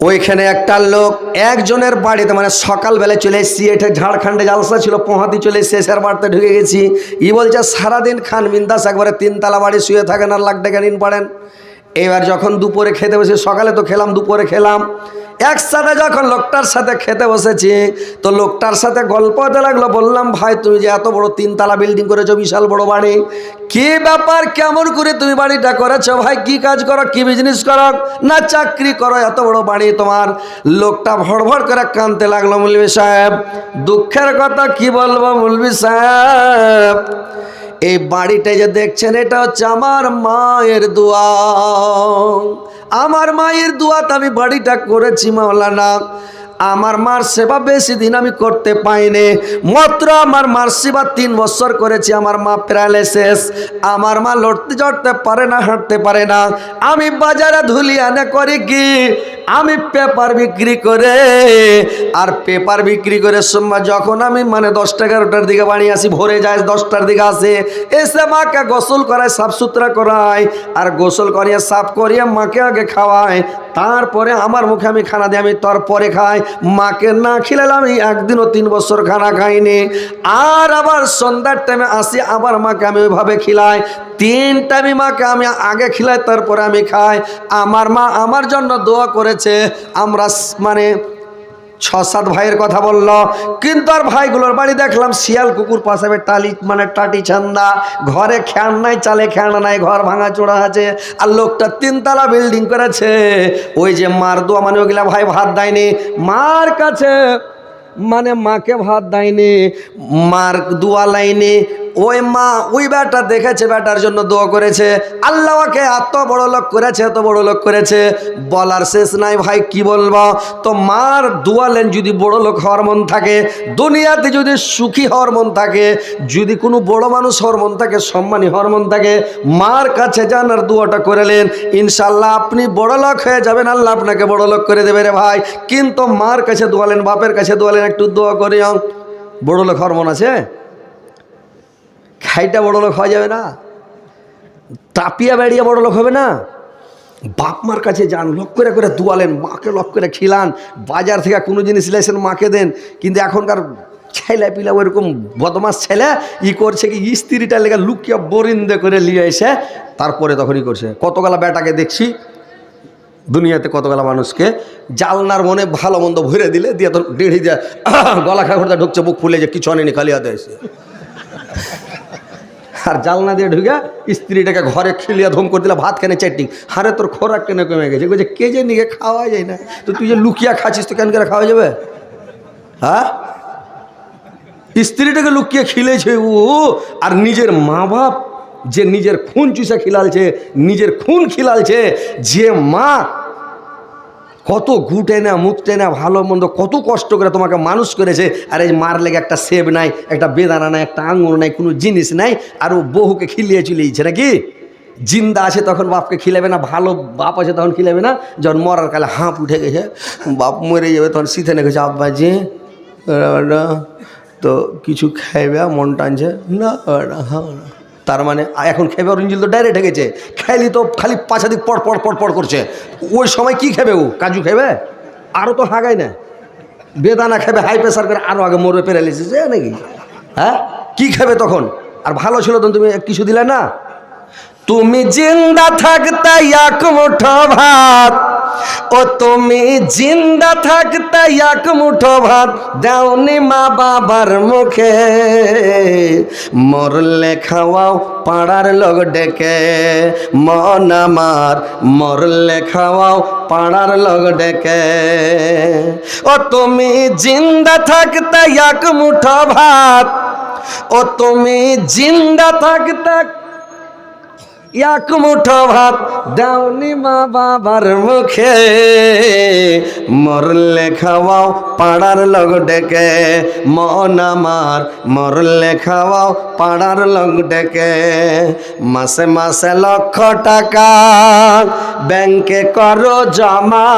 ওইখানে একটা লোক একজনের বাড়িতে মানে সকালবেলা চলে এসেছি এটা ঝাড়খণ্ডে জালসা ছিল, পোহাতি চলে এসেছি শেষের বাড়িতে ঢুকে গেছি। ই বলছে, সারাদিন খান বিন্দাস, একবারে তিনতলা বাড়ি শুয়ে থাকেন আর লাখ টাকা নিন পড়েন। এবার যখন দুপুরে খেতে বসে, সকালে তো খেলাম, দুপুরে খেলাম। একসাথে যখন লোকটার সাথে খেতে বসেছি, তো লোকটার সাথে গল্প হতে লাগল, বললাম, ভাই, তুমি যে এত বড় তিনতলা বিল্ডিং করেছ, বিশাল বড় বাড়ি, কি ব্যাপার, কেমন করে তুমি বাড়িটা করেছ? ভাই, কি কাজ করো, কি বিজনেস করো? না, চাকরি করো, এত বড় বাড়ি তোমার। লোকটা ভড়ভড় করে কানতে লাগল, মুলবি সাহেব, দুঃখের কথা কি বলব, মুলবি সাহেব? এই বাড়িটা যে দেখছেন, এটা হচ্ছে আমার মায়ের দোয়া। আমার মায়ের দোয়াতে আমি বাড়িটা করেছি মাওলানা। আমার মার সেবা বেশি দিন আমি করতে পাইনি। মাত্র আমার মার সেবা তিন বছর করেছি, আমার মা প্যারালাইসিস। আমার মা লড়তে চড়তে পারে না, হাঁটতে পারে না। আমি বাজারে ধুলি আনে করি কি? আমি পেপার বিক্রি করে, আর পেপার বিক্রি করে সোমবার যখন আমি মানে দশটা এগারোটার দিকে বাড়ি আসি, ভোরে যায় দশটার দিকে আসে, এসে মাকে গোসল করায়, সাফ সুতরা করায়, আর গোসল করিয়ে, সাফ করিয়ে মাকে আগে খাওয়ায়। তারপরে আমার মুখে আমি খানা দিই, আমি পরে খাই। মাকে না খিলালে আমি একদিনও তিন বছর খানা খাইনি। আর আবার সন্ধ্যার টাইমে আসি, আবার মাকে আমি ওইভাবে খিলাই। তিন টাইমে মাকে আমি আগে খিলাই, তারপরে আমি খাই। আমার মা আমার জন্য দোয়া করেছে আমরা মানে ছ সাত ভাইয়ের কথা বলল। কিন্তু আর ভাইগুলোর বাড়ি দেখলাম, শিয়াল কুকুর পাশাবে টালি মানে টাটি ছান্দা, ঘরে খ্যান নাই, চালে খ্যান নাই, ঘর ভাঙা চোড়া আছে, আর লোকটা তিনতলা বিল্ডিং করেছে। ওই যে মার দোয়া মানে ওগুলা ভাই ভাত দেয়নি। মার কাছে মানে মাকে ভাত দেয়নি, মার দোয়া লাইনি ওই মা, ওই বেটা দেখেছে, বেটার জন্য দোয়া করেছে। আল্লাহকে এত বড় লোক করেছে, এত বড় লোক করেছে। বলার শেষ নাই, ভাই, কি বলব? তো মার দোয়ালেন যদি বড় লোক হওয়ার মন থাকে, দুনিয়াতে যদি সুখী হওয়ার মন থাকে, যদি কোনো বড় মানুষ হওয়ার মন থাকে, সম্মানী হওয়ার মন থাকে, মার কাছে যান আর দোয়াটা করেলেন ইনশাল্লাহ আপনি বড় লোক হয়ে যাবেন, আল্লাহ আপনাকে বড় লোক করে দেবে রে ভাই। কিন্তু মার কাছে দোয়ালেন বাপের কাছে দোয়ালেন একটু দোয়া করিও। বড় লোক হওয়ার মন আছে? খাইটা বড় লোক হওয়া যাবে না টাপিয়া বেড়িয়া বড় লোক হবে না। বাপ মার কাছে যান, লক করে করে দুয়ালেন, মাকে লক করে খিলান, বাজার থেকে কোনো জিনিস লেসেন মাকে দেন। কিন্তু এখনকার ছেলে পিলা ওইরকম বদমাস ছেলে, ই করছে কি, স্ত্রীটা লেগে লুকিয়ে বরিন্দে করে নিয়ে এসে তারপরে তখন ই করছে। কতগুলা বেটাকে দেখছি, দুনিয়াতে কতগুলা মানুষকে, জালনার মনে ভালো মন্দ ভরে দিলে, দিয়ে তো ডেড়ি দিয়ে গলা খা ঘুরতে ঢুকছে বুক ফুলে যে কিছু আনেনি খালি হাতে এসে আর জালনা দিয়ে ঢুকে স্ত্রীটাকে ঘরে খিলিয়া ধম করে দিলে, ভাত কেনে চাটনি হারে তোর খোরাক কেন কমে গেছে। বলছে, কে যে নিকে খাওয়া যায় না? তো তুই যে লুকিয়া খাচ্ছিস, তো কেন করে খাওয়া যাবে? হ্যাঁ? স্ত্রীটাকে লুকিয়ে খিলেছে ও, আর নিজের মা বাপ যে নিজের খুন চুষে খিলালছে, নিজের খুন খিলালছে, যে মা কত ঘুটে না মুখটে না ভালো মন্দ কত কষ্ট করে তোমাকে মানুষ করেছে। আর এই মার লেগে একটা সেব নাই একটা বেদানা নাই একটা আঙুর নাই কোনো জিনিস নাই আর ও বহুকে খিলিয়ে চলিয়েছে নাকি? জিন্দা আছে তখন বাপকে খিলাবে না ভালো বাপ আছে তখন খিলাবে না। যখন মরার কালে হাঁপ উঠে গেছে বাপ মরে যাবে তখন শীতে না গেছে আব্বাজি না, তো কিছু খাইবে মন টানছে। না হ্যাঁ না। তার মানে এখন খেবে ওর ইঞ্জিল তো ডাইরেক্ট গেছে খাইলি তো খালি পাছা দিক পড় পড় পড় পড় করছে। ওই সময় কি খেবে ও? কাজু খেবে? আরও তো হাগাই না। বেদানা খাবে হাই প্রেশার করে আরও আগে মরবে প্যারালিসিস নাকি? হ্যাঁ? কি খাবে তখন? আর ভালো ছিল তখন তুমি কিছু দিলে না? তুমি জিন্দা থাকতে এক মুঠো ভাত। ও তুমি জিন্দা থাকতে এক মুঠো ভাত দেওনি মা বাবার মুখে। মরলে খাওয়াও পাড়ার লোক ডেকে। মন আমার মরলে খাওয়াও পাড়ার লোক ডেকে। ও তুমি জিন্দা থাকতে এক মুঠো ভাত। ও তুমি জিন্দা থাকতে এক মুঠো ভাত দাওনি মা বাবার মুখে। মরলে খাওয়াও পাড়ার লোক ডেকে। মন আমার মরলে খাওয়াও পাড়ার লোক ডেকে। মাসে মাসে লক্ষ টাকা ব্যাংকে করো জমা।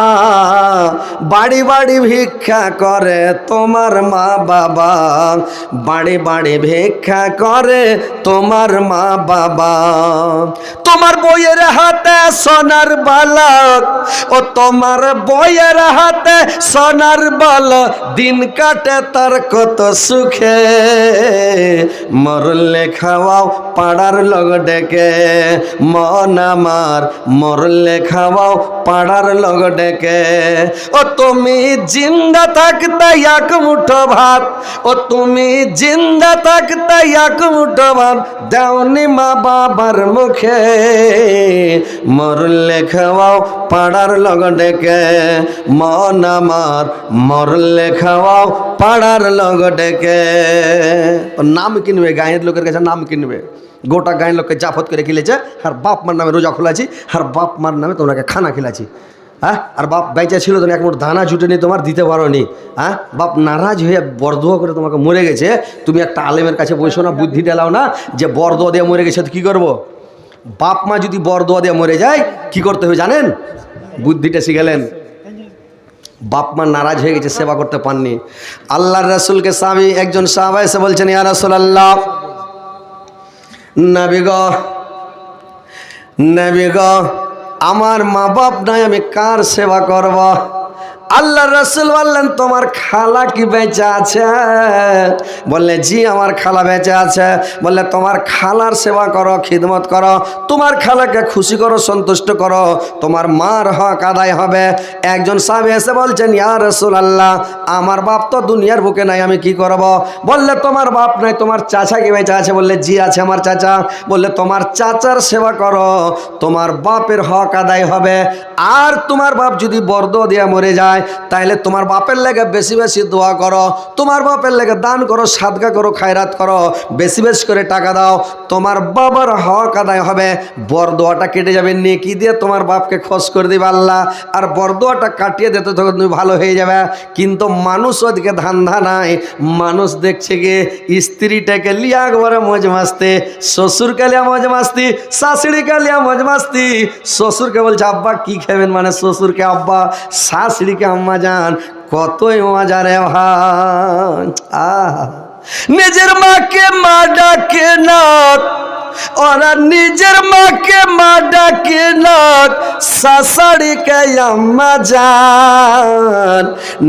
বাড়ি বাড়ি ভিক্ষা করে তোমার মা বাবা। বাড়ি বাড়ি ভিক্ষা করে তোমার মা বাবা। তোমার বইয়ের হাতে সোনার বালক, ও তোমার বইয়ের হাতে সোনার বল দিন কাটে তার কত সুখে, মরলে খাওয়াও পাড়ার লোক ডেকে। মন আমার, মরলে খাওয়াও পাড়ার লোক ডেকে। ও তুমি জিন্দা থাকতে এক মুঠো ভাত, ও তুমি জিন্দা থাকতে এক মুঠো ভাত। দেওনি মা বাবার মুখে মরলে খাওয়াও পাড়ার লগ ডেকে মন আমার মরলে খাওয়াও পাড়ার লোক ডেকে নাম কিনবে, গাঁয়ের লোকের কাছে নাম কিনবে। গোটা গাঁয়ের লোককে জাফত করে খেলেছে। আর বাপ মার নামে রোজা খোলাছি, আর বাপ মার নামে তোমাকে খানা খেলাছি। হ্যাঁ আর বাপ বেঁচে ছিল তুমি এক মুঠ দানা জুটেনি তোমার, দিতে পারো নি হ্যাঁ বাপ নারাজ হয়ে বরদোয়া করে তোমাকে মরে গেছে। তুমি একটা আলেমের কাছে বসো না, বুদ্ধি ঢেলাও না, যে বরদোয়া দিয়ে মরে গেছে, তো কী করব? বাপ মা যদি বরদোয়া দিয়ে মরে যায়, কি করতে হবে জানেন? বুদ্ধিটা শিখালেন। বাপ মা নারাজ হয়ে গেছে, সেবা করতে পাননি। আল্লাহর রাসুলকে স্বামী, একজন সাহাবা এসে বলছেন, ইয়া রাসুল আল্লাহ নবী গো নবী গো, আমার মা বাপ নাই, আমি কার সেবা করব? আল্লাহ রসুল বললেন, তোমার খালা কি বেঁচে আছে? বললে, জি, আমার খালা বেঁচে আছে। বললে, তোমার খালার সেবা করো, খিদমত করো। তোমার খালাকে খুশি করো, সন্তুষ্ট করো। তোমার মার হক আদায় হবে। একজন সাহেব এসে বলছেন, ইয়া রসুল আল্লাহ আমার বাপ তো দুনিয়ার বুকে নাই, আমি কি করব? বললে, তোমার বাপ নাই, তোমার চাচা কি বেঁচে আছে? বললে, জি, আছে আমার চাচা। বললে, তোমার চাচার সেবা করো, তোমার বাপের হক আদায় হবে। আর তোমার বাপ যদি বর্দ দিয়া মরে যায় তাইলে তোমার বাপের লেগে বেশি বেশি দোয়া করো। তোমার বাপের লেগে দান করো, সাদগা করো, খায়রাত করো। বেশি বেশি করে টাকা দাও। তোমার বাবার হক আদায় হবে। বরদোয়াটা কেটে যাবে, নেকি দিয়ে তোমার বাপকে খোঁজ করে দিবে আল্লাহ। আর বরদোয়াটা কাটিয়ে দিতে তখন তুমি ভালো হয়ে যাবে। কিন্তু মানুষ ওদিকে ধান্দা নাই। মানুষ দেখছে গিয়ে স্ত্রীটাকে লিয়া একবারে মজ মাস্তি, শ্বশুরকে লিয়া মজ মাস্তি, শাশুড়িকে লিয়া মজ মাস্তি। শ্বশুরকে বলছে, আব্বা, কি খাবেন? মানে শ্বশুরকে, আব্বা, শাশুড়িকে আম্মা যান কতই মজারে ভাই আহ। নিজের মাকে মা ডাকে না ওরা নিজের মাকে মা ডাকে না শাশুড়িকে আম্মা যান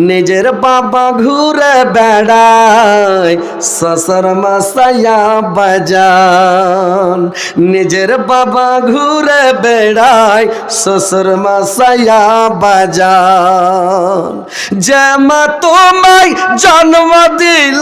নিজের বাবা ঘুরে বেড়ায়, শ্বশুর মশাইয়া বাজান, নিজের বাবা ঘুরে বেড়ায়, শ্বশুর মশাইয়া বাজান। যে মা তোমায় জন্ম দিল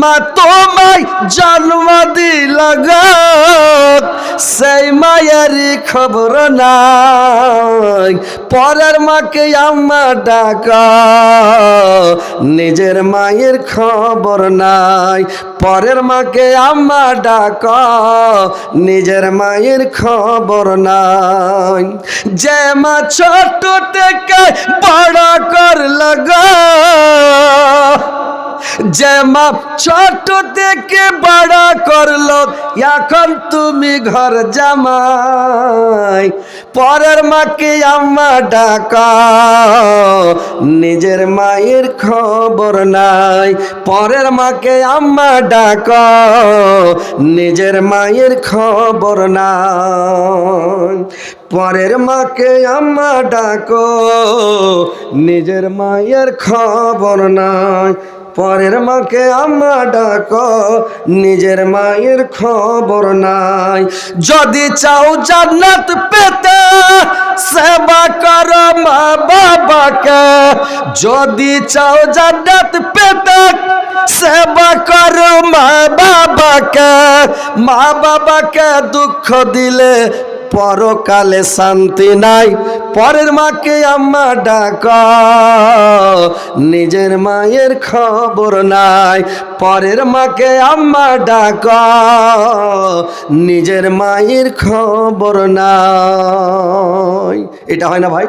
মা তোমায় জন্ম দিল গো সেই মায়েরই খবর নাই। পরের মাকে আম্মা ডাকা, নিজের মায়ের খবর নাই। পরের মাকে আম্মা ডাকা, নিজের মায়ের খবর নাই। যে মা ছোট থেকে বড় কর লাগা যে মা ছোট থেকে বড় করল, এখন তুমি ঘর জামাই। পরের মাকে আম্মা ডাকা, নিজের মায়ের খবর নাই। পরের মাকে আম্মা ডাক, নিজের মায়ের খবর নাই। পরের মাকে আম্মা ডাকো, নিজের মায়ের খবর নাই। পরের মাকে আম্মা ডাকো, নিজের মায়ের খবর নাই। যদি চাও জান্নাত পেতে, সেবা করো মা বাবাকে। যদি চাও জান্নাত পেতে, সেবা করো মা বাবাকে। মা বাবাকে দুঃখ দিলে পরকালে শান্তি নাই। পরের মাকে আম্মা ডাক, নিজের মায়ের খবর নাই। পরের মাকে আম্মা ডাক, নিজের মায়ের খবর নাই। এটা হয় না ভাই?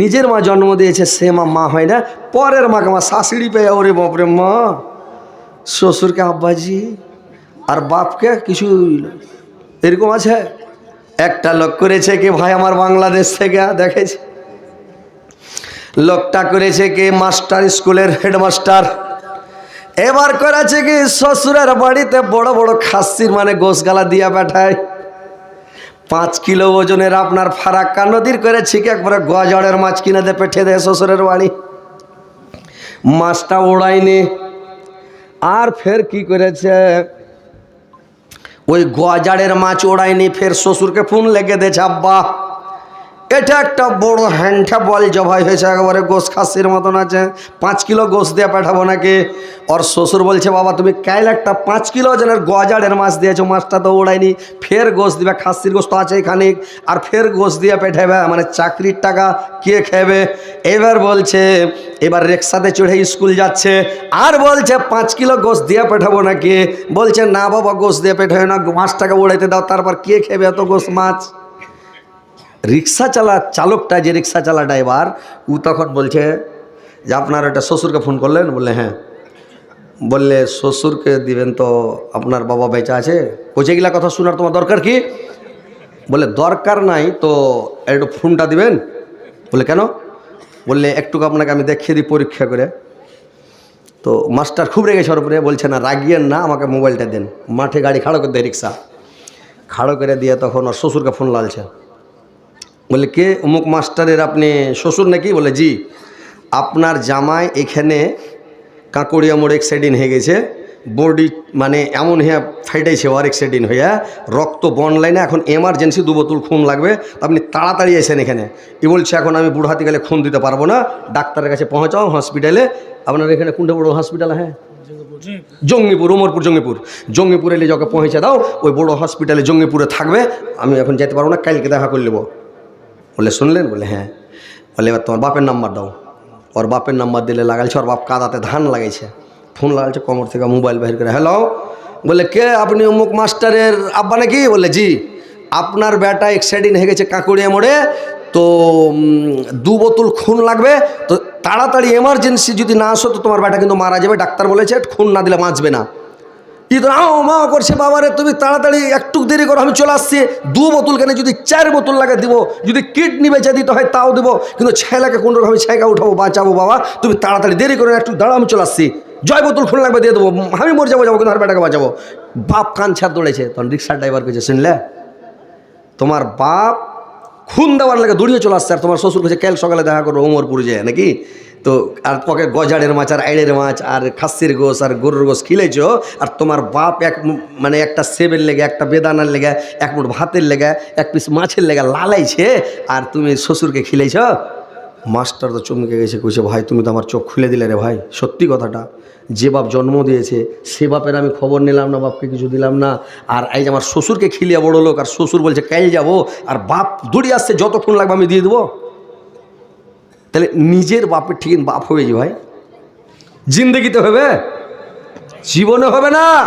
নিজের মা জন্ম দিয়েছে, সে মা মা হয় না। পরের মাকে মা শাশুড়ি পেয়ে, ওরে বাপরে মা। শ্বশুরকে আব্বাজি, আর বাপকে কিছু এরকম আছে? একটা লোক করেছে কি ভাই আমার বাংলাদেশ থেকে দেখেছে। লোকটা করেছে কি মাস্টার স্কুলের হেডমাস্টার। এবার করেছে কি শ্বশুরের বাড়িতে বড় বড় খাসির মানে গোসগালা দিয়া পাঠায়। পাঁচ কিলো ওজনের আপনার ফারাক্কা নদীর করে ছিকে একবারে গজড়ের মাছ কিনে দিয়ে পেঠে দেয় শ্বশুরের বাড়ি। মাছটা ওড়ায়নি। আর ফের কি করেছে? ওই গজাড়ের মাছ ওড়ায়নি ফের শ্বশুরকে ফোন লেগে দিয়েছে আব্বা। এটা একটা বড় হ্যান্ডা বল জবাই হয়েছে, একেবারে গোস খাসির মতন আছে। পাঁচ কিলো গোস দিয়ে পাঠাবো নাকি? ওর শ্বশুর বলছে, বাবা, তুমি কাইল একটা পাঁচ কিলো ওজনের গজাড়ের মাছ দিয়েছ, মাছটা তো ওড়ায়নি ফের গোস দিবে, খাসির গোস তো আছে খানিক। আর ফের গোস দিয়ে পেঠাবে মানে চাকরির টাকা কে খেবে এবার বলছে, এবার রিক্সাতে চড়ে স্কুল যাচ্ছে। আর বলছে, পাঁচ কিলো গোস দিয়ে পাঠাবো নাকি? বলছে, না বাবা, গোস দিয়ে পেঠাবে না, মাছটাকে উড়াইতে দাও, তারপর কে খেবে এত গোস মাছ? রিক্সা চালা চালকটা যে রিক্সা চালা ড্রাইভার, ও তখন বলছে যে আপনার একটা শ্বশুরকে ফোন করলেন? বললে হ্যাঁ। বললে, শ্বশুরকে দিবেন তো আপনার বাবা বেঁচে আছে। কোচে গিলা কথা শোনার তোমার দরকার কি? বলে দরকার নাই তো একটু ফোনটা দিবেন? বলে কেন? বললে একটুকু আপনাকে আমি দেখিয়ে দিই পরীক্ষা করে। তো মাস্টার খুব রেগেছে ওর উপরে, বলছে, না, রাগিয়েন না, আমাকে মোবাইলটা দেন। মাঠে গাড়ি খাড়ো করে দেয় রিক্সা। খাড়ো করে দিয়ে তখন ওর শ্বশুরকে ফোন লালছে। বলে, কে? অমুক মাস্টারের আপনি শ্বশুর নাকি? বলে, জি, আপনার জামাই এখানে কাঁকুড়িয়া মোড় এক্সাইডিন হয়ে গেছে, বডি মানে এমন হ্যাঁ ফাইটাইছে ওর এক্সাইডিন হইয়া রক্ত বন লাইনে এখন এমার্জেন্সি দু বোতল খুন লাগবে, আপনি তাড়াতাড়ি এসেন এখানে। ই বলছে, এখন আমি বুড়হাতি গেলে খুন দিতে পারব না, ডাক্তারের কাছে পৌঁছাও হসপিটালে আপনার এখানে কোনটা বড় হসপিটাল হ্যাঁ? জঙ্গিপুর, উমরপুর, জঙ্গিপুর। জঙ্গিপুরে এলে যখন পৌঁছে দাও, ওই বড় হসপিটালে জঙ্গিপুরে থাকবে, আমি এখন যেতে পারব না, কালকে দেখা করে নেব। বলে, শুনলেন? বলে হ্যাঁ। বলে, এবার তোমার বাপের নাম্বার দাও। ওর বাপের নাম্বার দিলে লাগাইছে, ওর বাপ কাদাতে ধান লাগাইছে। ফোন লাগাইছে কমর থেকে মোবাইল বের করে, হ্যালো? বলে, কে আপনি অমুক মাস্টারের আব্বা নাকি? বলে, জি, আপনার বেটা এক্সাইডিন হয়ে গেছে কাঁকুড়িয়া মোড়ে, তো দু বোতল খুন লাগবে, তো তাড়াতাড়ি এমার্জেন্সি যদি না আসো, তো তোমার বেটা কিন্তু মারা যাবে। ডাক্তার বলেছে, খুন না দিলে বাঁচবে না। ই তো আও মা করছে, বাবারে, তুমি তাড়াতাড়ি একটু দেরি করো, আমি চলে আসছি। দু বোতল কেন যদি চার বোতল লাগে দিব, যদি কিডনি বেঁচে দিতে হয় তাও দেবো, কিন্তু ছেলেকে কোন রকম আমি ছেঁকা উঠাবো, বাঁচাবো, বাবা, তুমি তাড়াতাড়ি দেরি করো, একটু দাঁড়াও, আমি চলে আসছি। জয় বোতল খুন লাগবে, দিয়ে দেবো, আমি মরে যাব যাব, কিন্তু আর বেটাকে বাঁচাবো। বাপ কান ছাড় দৌড়েছে তখন রিক্সার ড্রাইভার কেছে শুনলে, তোমার বাপ খুন দেওয়ার লাগে, দৌড়িয়ে চলে আসছে, আর তোমার শ্বশুর কাছে কাল সকালে দেখা করো ওমরপুর যায়, নাকি? তো আর তোকে গজাড়ের মাছ, আর আইড়ের মাছ, আর খাসির গোস আর গরুর গোস খিলেছ আর তোমার বাপ এক মানে একটা সেবের লেগে, একটা বেদানার লেগে, এক মুঠ ভাতের লেগে, এক পিস মাছের লেগে লালাইছে, আর তুমি শ্বশুরকে খিলেছ মাস্টার তো চমকে গেছে, কইছে, ভাই, তুমি তো আমার চোখ খুলে দিলে রে ভাই, সত্যি কথাটা। যে বাপ জন্ম দিয়েছে, সে বাপের আমি খবর নিলাম না, বাপকে কিছু দিলাম না। আর এই যে আমার শ্বশুরকে খিলিয়া বড় লোক আর শ্বশুর বলছে, কাল যাব, আর বাপ দৌড়ি আসছে, যতক্ষণ লাগবে আমি দিয়ে দেবো। তাহলে নিজের বাপের ঠিক বাপ হবে যে ভাই? জিন্দগিতে হবে। জীবনে হবে না।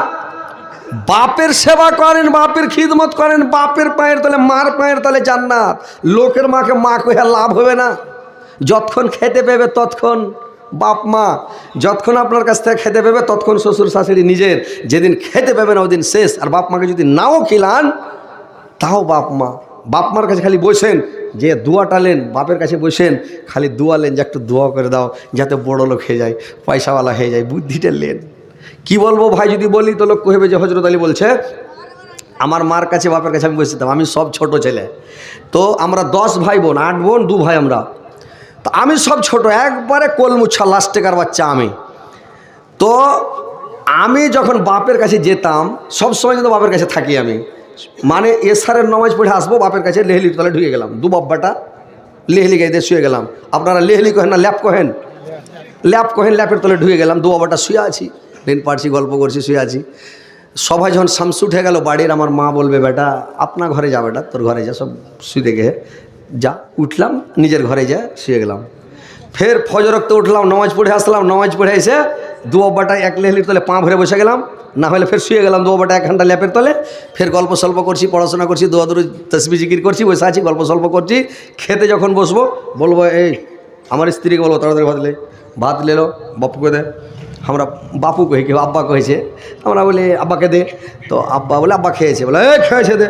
বাপের সেবা করেন, বাপের খিদমত করেন, বাপের পায়ের তাহলে মার পায়ের তাহলে জান্নাত। লোকের মাকে মা কহে লাভ হবে না। যতক্ষণ খেতে পেবে ততক্ষণ বাপ মা, যতক্ষণ আপনার কাছ থেকে খেতে পেবে ততক্ষণ শ্বশুর শাশুড়ি নিজের। যেদিন খেতে পাবে না, ওদিন শেষ। আর বাপ মাকে যদি নাও খিলান, তাও বাপ মা। বাপ মার কাছে খালি বসেন যে দোয়া টালেন, বাপের কাছে বসেন, খালি দোয়ালেন যে একটু দোয়া করে দাও, যাতে বড় লোক হয়ে যায়, পয়সাওয়ালা হয়ে যায়, বুদ্ধিটা লেন। কি বলব ভাই, যদি বলি তো লোক কহেবে যে হজরত আলী বলছে, আমার মার কাছে, বাপের কাছে আমি বসেছিলাম আমি সব ছোট ছেলে। তো আমরা দশ ভাই বোন, আট বোন, দু ভাই আমরা। তো আমি সব ছোট, একবারে কোলমুচ্ছা লাস্টেকার বাচ্চা? আমি। তো আমি যখন বাপের কাছে যেতাম, সব সময় কিন্তু বাপের কাছে থাকি আমি। মানে এসারের নমাজ পড়ে আসব, বাপের কাছে লেহলির তলে ঢুকে গেলাম। দু বাব্বাটা লেহলি গাইতে শুয়ে গেলাম। আপনারা লেহলি কহেন না, ল্যাপ কহেন। ল্যাপ কহেন, ল্যাপের তলে ঢুকে গেলাম। দু বাবাটা শুয়ে আছি। লেন পারছি গল্প করছি, শুয়ে আছি। সবাই যখন শামসু উঠে গেল বাড়ির, আমার মা বলবে, বেটা আপনার ঘরে যা বেটা, তোর ঘরে যা, সব শুয়ে দেখে যা। উঠলাম, নিজের ঘরে যা, শুয়ে গেলাম। ফের ফজর রক্ত উঠলাম, নামাজ পড়ে আসলাম, নামাজ পড়ে এসে দু এক লেহলির তলে পা ভরে বসে গেলাম। না হলে ফের শুয়ে গেলাম দু এক ঘণ্টা ল্যাপের তলে। ফের গল্প সল্প করছি, পড়াশোনা করছি দু দূর তসবি জিকির করছি, বসে আছি, গল্প সল্প করছি। খেতে যখন বসবো, বলব, এই, আমার স্ত্রীকে বলব, তাড়াতাড়ি ভাত লে, ভাত লেলো বাপুকে দে। আমরা, বাপু কহি কেউ আব্বা কহেছে আমরা বলি, আব্বাকে দে। তো আব্বা বলে, আব্বা খেয়েছে। বলে এ খেয়েছে দে।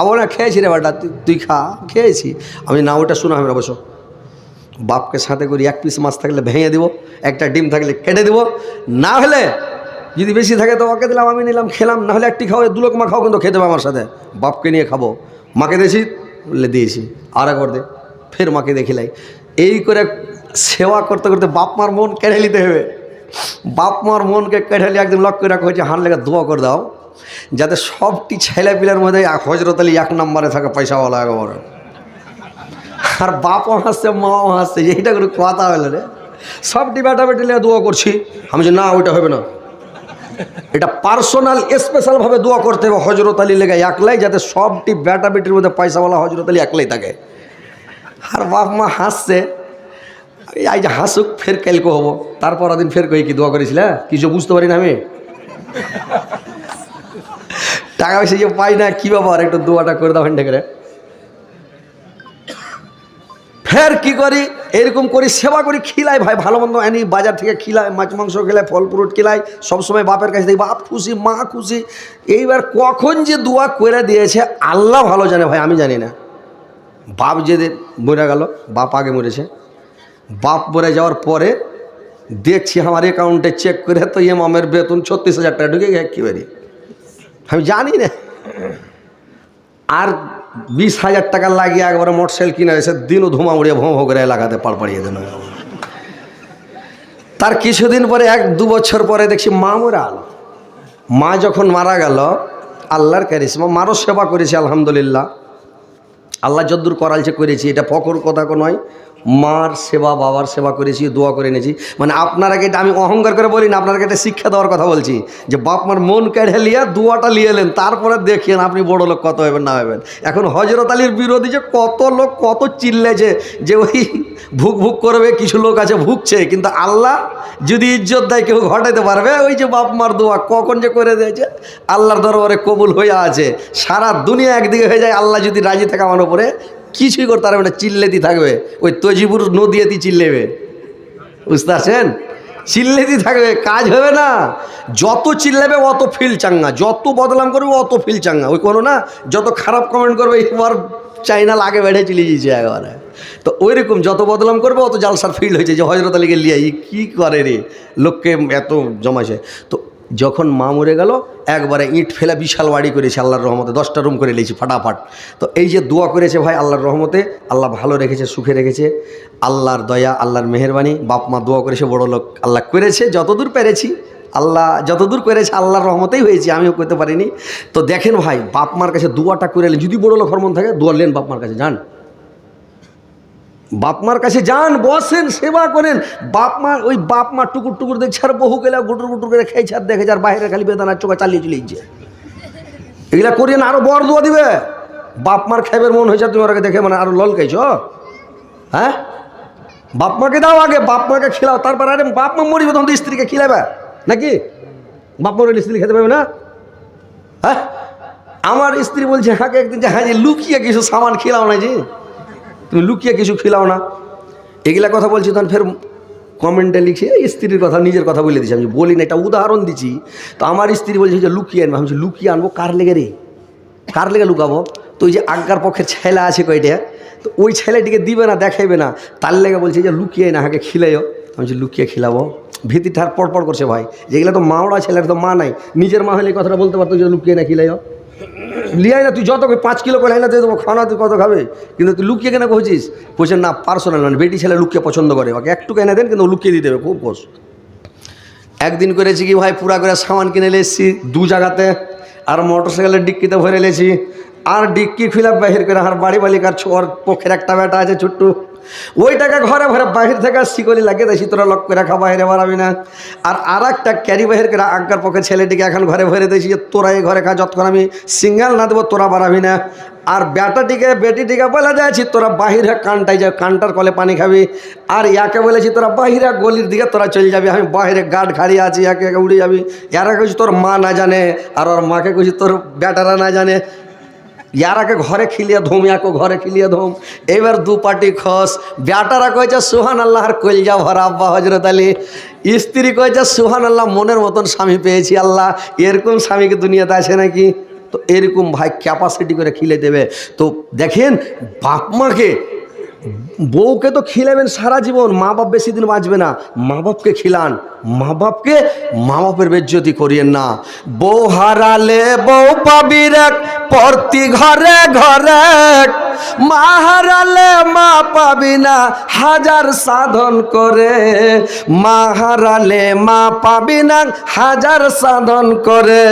আবার খেয়েছি রে বাটা তুই তুই খা, খেয়েছি। আমি না ওটা শোনা হবে বসো। বাপকে সাথে করি এক পিস মাছ থাকলে ভেঙে দিব, একটা ডিম থাকলে কেটে দিব। না হলে যদি বেশি থাকে তো ওকে দিলাম, আমি নিলাম, খেলাম, না হলে একটি খাও দু লোক মা খাও কিন্তু খেতে হবে আমার সাথে। বাপকে নিয়ে খাব। মাকে দিয়েছি বললে দিয়েছি। আর একবার দে, ফের মাকে দেখিলাই এই করে সেবা করতে করতে বাপ মার মন কেড়ে নিতে হবে। বাপ মার মনকে কেড়ে নিয়ে একদম লক্ষ্য রাখা হয়েছে হান লেগে দোয়া করে দাও। যাতে সবটি ছেলে পিলের মধ্যে হজরত আলী এক নম্বরে থাকে পয়সাওয়ালা একবারে। আর বাপও হাসছে মাও হাসছে এইটা করে কথা হলো রে। সবটি বেটা বেটি লিয়ে দোয়া করছি। আমি যে না, ওইটা হবে না। এটা পার্সোনাল স্পেশালভাবে দোয়া করতে হবে হজরত আলী লেগে, একলাই যাতে সবটি বেটা বেটির মধ্যে পয়সাওয়ালা হজরত আলী একলাই থাকে। আর বাপ মা হাসছে। এই যে হাসুক, ফের কালকে হব। তারপর দিন ফের কই কি দোয়া করেছিল হ্যাঁ? কিছু বুঝতে পারি না আমি। টাকা পয়সা যে পাই না, কী ব্যাপার? একটু দোয়াটা করে দাও হ্যান্ডে করে। কি করি? এরকম করি, সেবা করি, খিলাই ভাই, ভালো মন্দ আনি, বাজার থেকে খিলাই, মাছ, মাংস খেলাই ফল, ফ্রুট খিলাই, সবসময় বাপের কাছে দেখি, বাপ খুশি, মা খুশি। এইবার কখন যে দোয়া করে দিয়েছে, আল্লাহ ভালো জানে ভাই, আমি জানি না। বাপ যে মরে গেল, বাপ আগে মরেছে। বাপ মরে যাওয়ার পরে দেখছি আমার অ্যাকাউন্টে চেক করে তো ইমামের বেতন ছত্রিশ হাজার টাকা ঢুকে গেছে কি বাড়ি আমি জানি না। আর বিশ হাজার টাকা লাগিয়ে একবারে মোটরসাইকেল কিনে এসে দিনও ধুমা উড়িয়ে ভোঁ করে লাগাতে পার পাড়িয়ে দেন তার কিছুদিন পরে, এক দু বছর পরে দেখছি মা মরে আলো। মা যখন মারা গেল, আল্লাহর ক্যারিসমা মারও সেবা করেছে, আলহামদুলিল্লাহ। আল্লাহ যদ্দূর করালছে করেছি, এটা ফকর কথা নয়। মার সেবা, বাবার সেবা করেছি, দোয়া করে এনেছি। মানে আপনারাকে এটা আমি অহংকার করে বলি না আপনাকে এটা শিক্ষা দেওয়ার কথা বলছি যে বাপ মার মন কেড়ে লিয়া দোয়াটা লিয়ে এলেন, তারপরে দেখেন আপনি বড় লোক কত হবেন, না হবেন। এখন হজরত আলীর বিরোধী যে কত লোক কত চিল্লেছে যে ওই ভুক ভুক করবে, কিছু লোক আছে ভুগছে, কিন্তু আল্লাহ যদি ইজ্জত দেয়, কেউ ঘটাইতে পারবে? ওই যে বাপ মার দোয়া কখন যে করে দিয়েছে? আল্লাহর দরবারে কবুল হয়ে আছে। সারা দুনিয়া একদিকে হয়ে যায়, আল্লাহ যদি রাজি থাকে আমার উপরে কিছুই করতে পারবে না, চিল্লেতি থাকবে। ওই তজিপুর নদীয়াতি চিল্লেবে। বুঝতে পারছেন? চিল্লেতি থাকবে, কাজ হবে না। যত চিল্লাবে অত ফিল চাঙ্গা, যত বদলাম করবে অত ফিল চাঙ্গা। ওই কোনো না, যত খারাপ কমেন্ট করবে, এবার চাইনাল আগে বেড়ে চলে গিয়েছে একবারে। তো ওই রকম যত বদলাম করবে, অত জালসার ফিল হয়েছে যে হজরত আলীকে লিয়ে কী করে রে? লোককে এত জমাছে তো যখন মা মরে গেল, একবারে ইট ফেলা বিশাল বাড়ি করেছে আল্লাহর রহমতে, দশটা রুম করে নিয়েছি ফাটাফাট। তো এই যে দোয়া করেছে ভাই আল্লাহর রহমতে, আল্লাহ ভালো রেখেছে, সুখে রেখেছে। আল্লাহর দয়া, আল্লাহর মেহরবানি, বাপ মা দোয়া করেছে, বড় লোক আল্লাহ করেছে, যতদূর পেরেছি, আল্লাহ যতদূর করেছে, আল্লাহর রহমতেই হয়েছে, আমিও করতে পারিনি। তো দেখেন ভাই, বাপ মার কাছে দোয়াটা করে যদি বড় লোক হরমন থাকে, দোয়া লেন বাপ মার কাছে যান বাপ মার কাছে যান, বসেন, সেবা করেন। বাপ মা ওই বাপ মা টুকুর টুকুর দেখছে আর বহু গেলে গুটুর গুটুর করে খেয়েছে আর দেখেছে আর বাইরে খালি বেদানার চোখা চালিয়ে চলে এগুলা করিয়ে আরও বর দোয়া দিবে। বাপ মার খাইবের মন হয়েছে, তুমি ওরাকে দেখে মানে আরও লল খাইছো? হ্যাঁ? বাপ মাকে দাও আগে বাপ মাকে খিলাও, তারপর আরে বাপ মা মরিবে তখন তো স্ত্রীকে খিলাবে নাকি? বাপ মরিলে স্ত্রী খেতে পাবে না? হ্যাঁ? আমার স্ত্রী বলছে, হাকে একদিন যে হ্যাঁ যে লুকিয়ে কিছু সামান খিলাও না যে তুমি লুকিয়ে কিছু খিলাও না। এগুলা কথা বলছি, তখন ফের কমেন্টে লিখে স্ত্রীর কথা, নিজের কথা বলে দিচ্ছি আমি বলি না, এটা উদাহরণ দিচ্ছি তো আমার স্ত্রী বলছে যে, লুকিয়ে আনব। আমি লুকিয়ে আনব? কার লেগে রে? কার লেগে লুকাবো? তো ওই যে আজ্ঞার পক্ষের ছেলে আছে কয়টা, তো ওই ছেলেটিকে দিবে না, দেখাইবে না। তার লেগে বলছে যে, লুকিয়ে না হাকে খিলাইও। আমি বলছি, লুকিয়ে খিলাবো? ভীতি ঠার পড়পড় করছে ভাই। যেগুলো তো মাওড়া ছেলের তো মা নাই। নিজের মা হলে কথাটা বলতে পারতো যে, লুকিয়ে না, খিলাইও। লিয়াই না, তুই যত পাঁচ কিলো করে না দেবো খানা তুই কত খাবে? কিন্তু তুই লুকিয়ে কেন খুঁজিস বলছেন না পার্সোনাল মানে বেটি ছেলে লুকিয়ে পছন্দ করে। ওকে একটু এনে দেন, কিন্তু লুকিয়ে দিয়ে দেবে খুব কোষ একদিন করেছি কি ভাই, পুরা করে সামান কিনে এসেছি, দু জায়গাতে, আর মোটর সাইকেলের ডিক্কিতে ভরে এলেছি আর ডিক্কি খুলে বাহির করে, আর বাড়ি বালিকার ছোয়ার পক্ষের একটা বেটা আছে, ছোট্ট। ওইটাকে ঘরে ঘরে বাহির থেকে শিকলি লাগিয়ে দেয় তোরা লক করে রাখা বাইরে বাড়াবি না। আর আর একটা ক্যারি বাহির করে আজ্ঞার পক্ষে ছেলেটিকে এখন ঘরে ভরে দিয়েছি যে, তোরা এই ঘরে খা যতক্ষণ আমি সিঙ্গেল না দেবো, তোরা বাড়াবি না। আর বেটাটিকে বেটিটিকে বলে দিয়েছি, তোরা বাহিরে কানটাই যা, কানটার কলে পানি খাবি। আর ইয়াকে বলেছি, তোরা বাহিরে গলির দিকে তোরা চলে যাবি, আমি বাইরে গার্ড খাড়িয়ে আছি একে উড়ে যাবি। ইয়ারা কইছি, তোর মা না জানে। আর ওর মাকে কইছি, তোর বেটারা না জানে। ইয়ারাকে ঘরে খিলিয়ে ধুম, ইয়াকে ঘরে খিলিয়ে ধুম। এবার দু পাটি খস ব্যাটারা কয়েছে সুহান আল্লাহর কলজা ভরা আব্বা হজরত আলী। স্ত্রী কয়েছে সুহান আল্লাহ মনের মতন স্বামী পেয়েছি আল্লাহ। এরকম স্বামীকে দুনিয়াতে আছে নাকি? তো এরকম ভাই ক্যাপাসিটি করে খিলে দেবে। তো দেখেন, বাপ মাকে বউকে তো খিলাবেন সারা জীবন, মা বাপ বেশি দিন বাঁচবে না। মা বাপকে খিলান, মা বাপকে মা বাপের বেজ্জতি করিয়েন না। বউ হারালে বউ পাবির পরতি ঘরে ঘরে। মা হারালে মা পাবি না হাজার সাধন করে। মা হারালে মা পাবি না হাজার সাধন করে।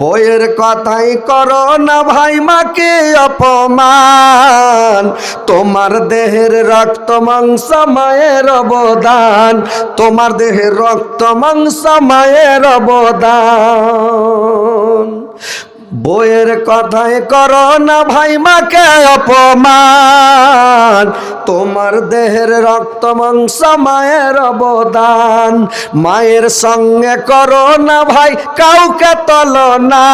বইয়ের কথাই করো না ভাই মাকে অপমান। তোমার দেহের রক্ত মাংস মায়ের অবদান। তোমার দেহের রক্ত মাংস মায়ের অবদান। বইয়ের কথায় করো না ভাই মাকে অপমান। তোমার দেহের রক্ত মাংস মায়ের অবদান। মায়ের সঙ্গে করো না ভাই, কাউকে তল না।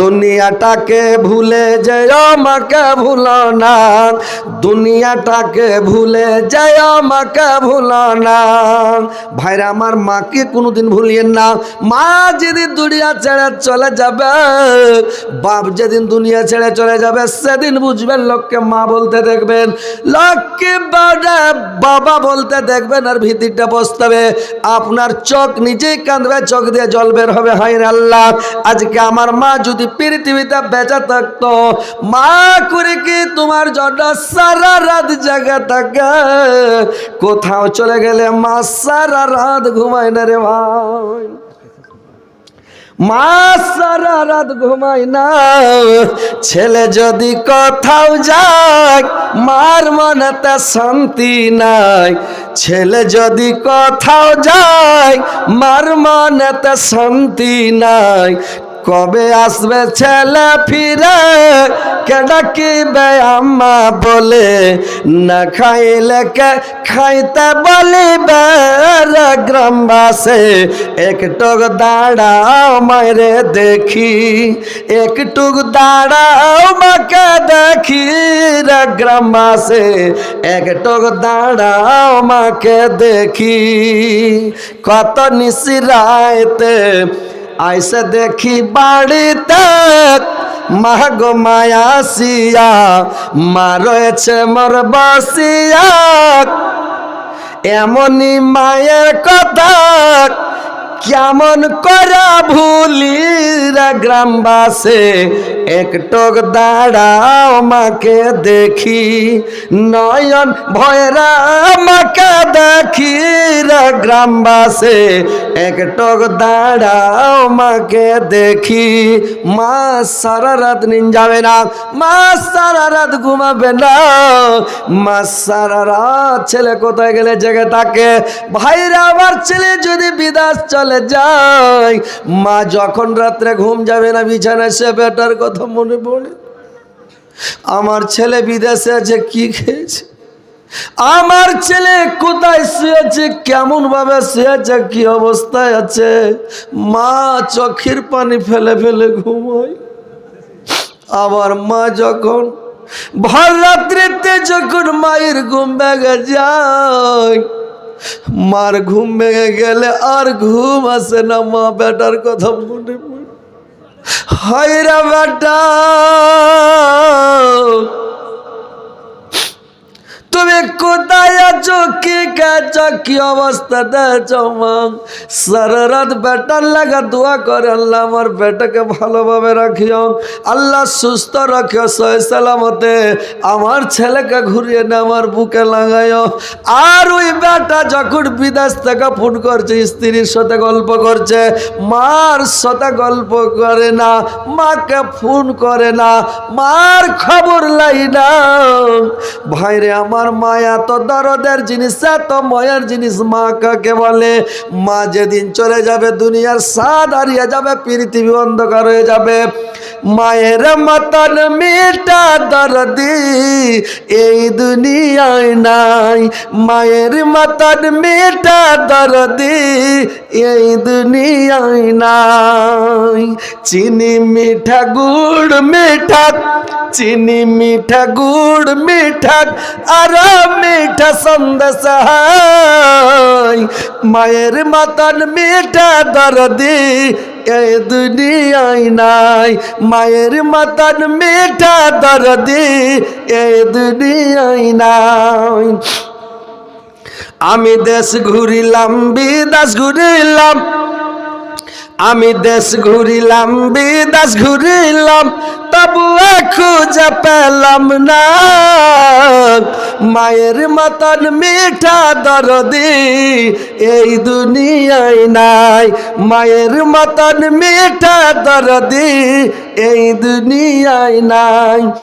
দুনিয়াটাকে ভুলে যেও, আমাকে ভুলো না। দুনিয়াটাকে ভুলে যেও, আমাকে ভুলো না। ভাইরা, আমার মাকে কোনোদিন ভুলিয়েন না। মা যেদিন দুনিয়া ছেড়ে চলে যাবে, বাপ যেদিন দুনিয়া ছেড়ে চলে যাবে, সেদিন বুঝবেন, লোককে মা বলতে দেখবেন। লোককে বাবা বলতে দেখবেন আর ভিতিরটা বসতে আপনার চোখ নিজেই কাঁদবে, চোখ দিয়ে জল বের হবে। হাই আল্লাহ, আজকে আমার মা যদি পৃথিবীতে বেঁচে থাকতো, মা করে কি তোমার জন্য সারা রাত জায়গা থাকে? কোথাও চলে গেলে মা সারা রাত ঘুমায় না রে ভাই। মা সারা রাত ঘুমায় না। ছেলে যদি কোথাও যায়, মার মনেতে শান্তি নাই। ছেলে যদি কোথাও যায়, মার মনেতে শান্তি নাই। কবে আসবে ছেলে ফিরে? কে ডাকিবে আম্মা বলে? না খাইলে কে খাইতে বলিবে? গ্রামবাসে, একটুক দাঁড়াও মারে দেখি। একটুক দাঁড়াও মাকে দেখি। রে গ্রামবাসে, একটুক দাঁড়াও মাকে দেখি। কত নিশিরাইতে আইসে দেখি বাড়িতে মাগো মায়াসিয়া মা রয়েছে মোর বাসিয়া। এমনই মায়ের কথা কেমন করা ভুলি রে গ্রামবাসে? একটক দাঁড়াও মাকে দেখি। নয়ন ভয়রা মাকে দেখি গ্রামবাসে। একটক দাঁড়াও মাকে দেখি। মা সারা রাত নিন যাবে না, মা সারা রাত ঘুমাবে না। মা সারা রাত ছেলে কোথায় গেলে জেগে থাকে? ভাইরা, আমার ছেলে যদি বিদাস চলে যায় মা যখন রাত্রে ঘুম যাবে না, বিছানায় সে বেটার কথা মনে পড়ে। আমার ছেলে বিদেশে আছে, কি খেয়েছে? আমার ছেলে কোথায় শুয়েছে কেমন ভাবে শুয়েছে, কি অবস্থায় আছে? মা চোখের পানি ফেলে ফেলে ঘুমায়। আবার মা যখন ভর রাত্রিতে যখন মায়ের ঘুম ভেঙে যায় মার ঘুম ভেঙে গেলে আর ঘুম আসে না, মা বেটার কথা মনে পড়ে। হায়রা বেটা! তুমি কোথায় আছো? কি কাজ কি অবস্থাতে আছো মা সারা রাত বেটার লাগা দোয়া করে আল্লাহ, আমার বেটাকে ভালোভাবে রাখিও। আল্লাহ সুস্থ রাখিও সয় সালামতে। আমার ছেলেকে ঘুরিয়ে নে, আমার বুকে লাগাইও। আর ওই বেটা যখন বিদেশ থেকে ফোন করছে, স্ত্রীর সাথে গল্প করছে, মার সাথে গল্প করে না, মাকে ফোন করে না, মার খবর লাই না। ভাইরে, আমার মায়া তো দরদের জিনিস এত মায়ের জিনিস, মা কাকে বলে? মা যেদিন চলে যাবে, দুনিয়ার স্বাদ হারিয়ে যাবে, পৃথিবী অন্ধকার হয়ে যাবে। মায়ের মতন মিটা দরদি এই দুনিয়ায় নাই। মায়ের মতন মিটা দরদি এই দুনিয়ায় নাই। চিনি মিঠা, গুড় মিঠা চিনি মিঠা, গুড় মিঠা আর মিঠা সন্দেশ। মায়ের মতন মিঠা দরদি এই দুনিয়ায় নাই মায়ের মতন মিঠা দরদি এই দুনিয়ায় নাই আমি দেশ ঘুরিলাম, বিদেশ ঘুরিলাম আমি দেশ ঘুরিলাম, বিদেশ ঘুরিলাম, তবু খুঁজে পেলাম না। মায়ের মতন মিঠা দরদি এই দুনিয়ায় নাই। মায়ের মতন মিঠা দরদি এই দুনিয়ায় নাই।